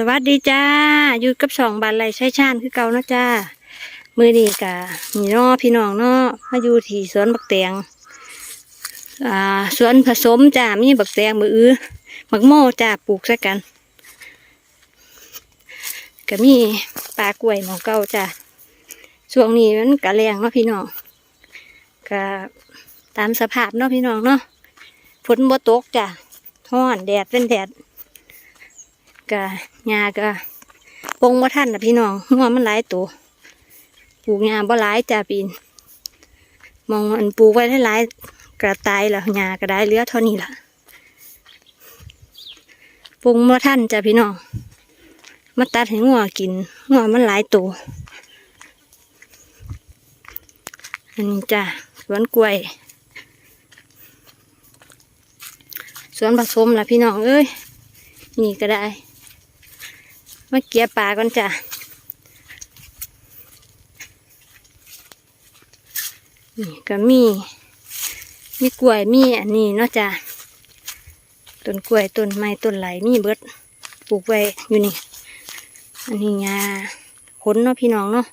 สวัสดีจ้า อยู่กับสองบานไรใช้ชาญคือเก่านะจ้า มือนีกะมีน้อพี่น้องเนาะมาอยู่ที่สวนบักแตงอ่าสวนผสมจ้า มีบักแตงมืออื้อบักโม่จ้าปลูกซะกันก็มีปลากล้วยหมองเก่าจ้าช่วงนี้มันกะแรงเนาะพี่น้องก็ตามสภาพเนาะพี่น้องเนาะฝนบ่ตกจ้าห้อนแดดเป็นแดด กะหญ้าก็ปงบ่ทันนะพี่น้องหัวมันหลายตัวปลูกหญ้าบ่หลายจ้าปีนมองอันปลูกไว้หลายกระตายแล้วหญ้าก็ได้เหลือเท่านี้ล่ะปงบ่ทันจ้าพี่น้องมาตัดให้งัวกินงัวมันหลายตัวอันนี้จ้าสวนกล้วยสวนผสมล่ะพี่น้องเอ้ยนี่ก็ได้ มาเกียปลาก่อนจ้ะนี่ก็มี มีกล้วยมีอันนี้เนาะจ้ะต้นกล้วยต้นไม้ต้นไหลมีเบิดปลูกไว้อยู่นี่ อันนี้งาผลเนาะพี่น้องเนาะ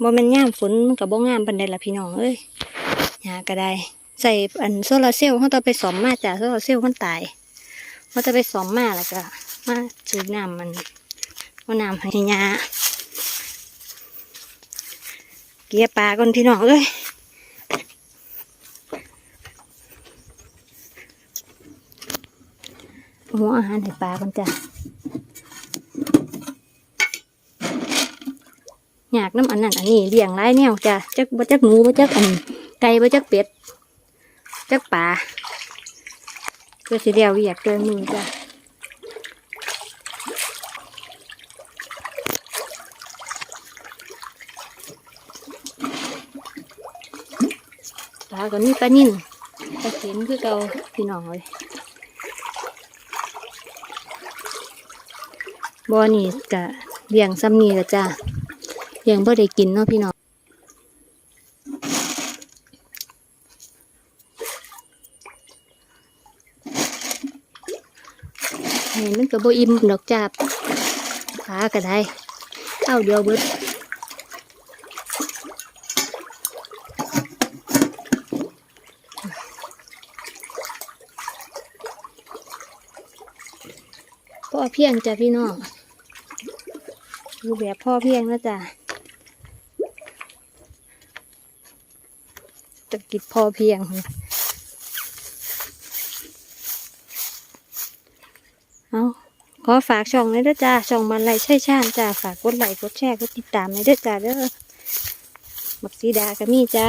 บ่แมันย่ามฝนกับบ่งามปันใดละพี่น้องเอ้ยหาก็ได้ใส่อันโซลาร์เซลล์เขาต้องไปสอมมาจ้ะโซลาร์เซลล์มันตายว่าจะไปซ้อมมาแล้วก็ มาจืดน้ำมันว่าน้ำให้ยาเกียปลาก่อนพี่น้องเอ้ยหัวอาหารให้ปลาก่อนจ้ะอยากน้ำอันนั้นอันนี้เลี้ยงไรแนวจ้ะจักบ่จักหนูบ่จักอันไก่บ่จักเป็ดจักปลาเพื่อสิเดียวเวียกด้วยมือจ้ะ ปลาก็มีปลานิ่นปลาเข็มคือเกาพี่น้องเลยบอนี่กะเลี้ยงซ้ำนี่ละจ้ะเลี้ยงบ่อได้กินเนาะพี่น้องเห็นมันก็บ่อิ่มดอกจับขาก็ได้เท่าเดียวเบิด อเพียงจ้ะพี่น้องดูแบบพ่อเพียงนะจ้ะตะกิดพ่อเพียงเอาขอฝากช่องเลยเด้อจ้าช่องบันไลใช่ชาญจ้าฝากกดไลค์กดแชร์กดติดตามเลยเด้อจ้าเด้อบักซีดาก็มีจ้า